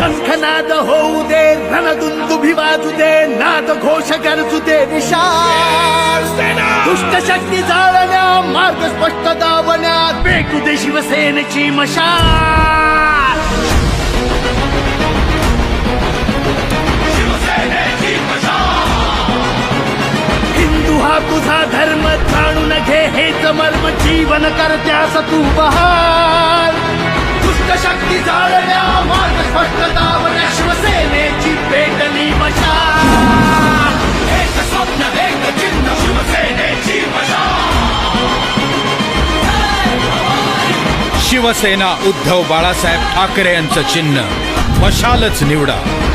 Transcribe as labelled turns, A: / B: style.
A: नाद होऊ दे रणदुंदुभी वाजू दे नाद घोष गरजू दे विशाल दुष्ट शक्ती जाळण्या मार्ग स्पष्ट दावण्यात भेटू दे शिवसेनेची मशाल! हिंदू हा तुझा धर्म जाणून घे हेच मर्म जीवन करत्यास तू पहा
B: शिवसेना उद्धव बाळासाहेब ठाकरे यांचं चिन्ह. मशालच निवडा.